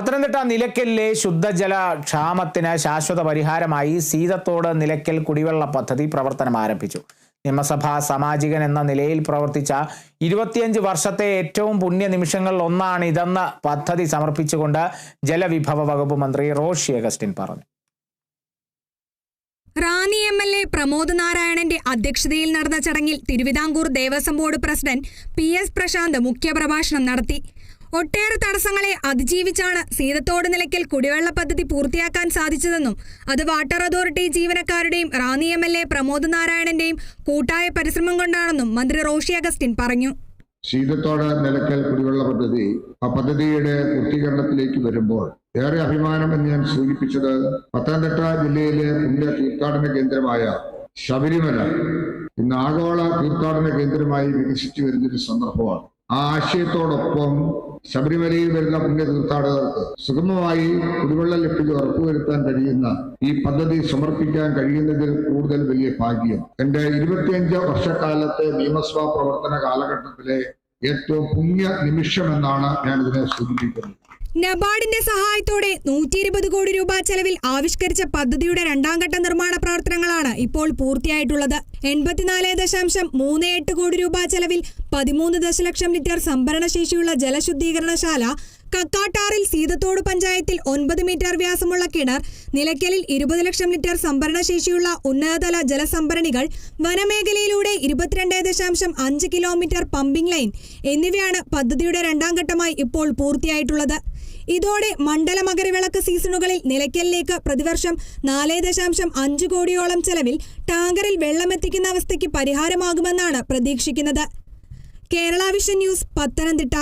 പത്തനംതിട്ട നിലയ്ക്കലിലെ ശുദ്ധജല ക്ഷാമത്തിന് ശാശ്വത പരിഹാരമായി സീതത്തോട് നിലയ്ക്കൽ കുടിവെള്ള പദ്ധതി പ്രവർത്തനം ആരംഭിച്ചു. നിയമസഭാ സാമാജികൻ എന്ന നിലയിൽ പ്രവർത്തിച്ച ഇരുപത്തിയഞ്ച് വർഷത്തെ ഏറ്റവും പുണ്യ നിമിഷങ്ങളിൽ ഒന്നാണ് ഇതെന്ന് പദ്ധതി സമർപ്പിച്ചുകൊണ്ട് ജലവിഭവ വകുപ്പ് മന്ത്രി റോഷി അഗസ്റ്റിൻ പറഞ്ഞു. Ranni M L A Pramod നാരായണന്റെ അധ്യക്ഷതയിൽ നടന്ന ചടങ്ങിൽ Thiruvithamkoor Devaswom board president P S Prashanth മുഖ്യപ്രഭാഷണം നടത്തി. ഒട്ടേറെ തടസ്സങ്ങളെ അതിജീവിച്ചാണ് സീതത്തോട് നിലയ്ക്കൽ കുടിവെള്ള പദ്ധതി പൂർത്തിയാക്കാൻ സാധിച്ചതെന്നും അത് വാട്ടർ അതോറിറ്റി ജീവനക്കാരുടെയും Ranni M L A Pramod നാരായണന്റെയും കൂട്ടായ പരിശ്രമം കൊണ്ടാണെന്നും മന്ത്രി റോഷി അഗസ്റ്റിൻ പറഞ്ഞു. ശീതത്തോട് നിലയ്ക്കൽ കുടിവെള്ള പദ്ധതി ആ പദ്ധതിയുടെ പൂർത്തീകരണത്തിലേക്ക് വരുമ്പോൾ ഏറെ അഭിമാനം എന്ന് ഞാൻ സൂചിപ്പിച്ചത് പത്തനംതിട്ട ജില്ലയിലെ പുണ്യ തീർത്ഥാടന കേന്ദ്രമായ ശബരിമല ഇന്ന് ആഗോള തീർത്ഥാടന കേന്ദ്രമായി വികസിച്ചു വരുന്നൊരു സന്ദർഭമാണ്. ആ ആശയത്തോടൊപ്പം ശബരിമലയിൽ വരുന്ന പുണ്യ തീർത്ഥാടകർക്ക് സുഗമമായി കുടിവെള്ള ലഭ്യത ഉറപ്പുവരുത്താൻ കഴിയുന്ന ഈ പദ്ധതി സമർപ്പിക്കാൻ കഴിയുന്നതിൽ കൂടുതൽ വലിയ ഭാഗ്യം. എന്റെ ഇരുപത്തിയഞ്ച് വർഷക്കാലത്തെ നിയമസഭാ പ്രവർത്തന കാലഘട്ടത്തിലെ ഏറ്റവും പുണ്യ നിമിഷമെന്നാണ് ഇതിനെ സൂചിപ്പിക്കുന്നത്. നബാർഡിന്റെ സഹായത്തോടെ നൂറ്റി ഇരുപത് കോടി രൂപ ചെലവിൽ ആവിഷ്കരിച്ച പദ്ധതിയുടെ രണ്ടാം ഘട്ട നിർമ്മാണ പ്രവർത്തനങ്ങളാണ് ഇപ്പോൾ പൂർത്തിയായിട്ടുള്ളത്. എൺപത്തിനാല് ദശാംശം മൂന്ന് എട്ട് കോടി രൂപ ചെലവിൽ പതിമൂന്ന് ദശലക്ഷം ലിറ്റർ സംഭരണശേഷിയുള്ള ജലശുദ്ധീകരണശാല കക്കാട്ടാറിൽ സീതത്തോട് പഞ്ചായത്തിൽ ഒൻപത് മീറ്റർ വ്യാസമുള്ള കിണർ നിലയ്ക്കലിൽ ഇരുപത് ലക്ഷം ലിറ്റർ സംഭരണശേഷിയുള്ള ഉന്നതതല ജലസംഭരണികൾ വനമേഖലയിലൂടെ ഇരുപത്തിരണ്ട് ദശാംശം അഞ്ച് കിലോമീറ്റർ പമ്പിംഗ് ലൈൻ എന്നിവയാണ് പദ്ധതിയുടെ രണ്ടാം ഘട്ടമായി ഇപ്പോൾ പൂർത്തിയായിട്ടുള്ളത്. ഇതോടെ മണ്ഡല മകരവിളക്ക് സീസണുകളിൽ നിലയ്ക്കലിലേക്ക് പ്രതിവർഷം നാല് ദശാംശം അഞ്ച് കോടിയോളം ചെലവിൽ ടാങ്കറിൽ വെള്ളമെത്തിക്കുന്ന അവസ്ഥയ്ക്ക് പരിഹാരമാകുമെന്നാണ് പ്രതീക്ഷിക്കുന്നത്. Kerala vision news Pathanamthitta.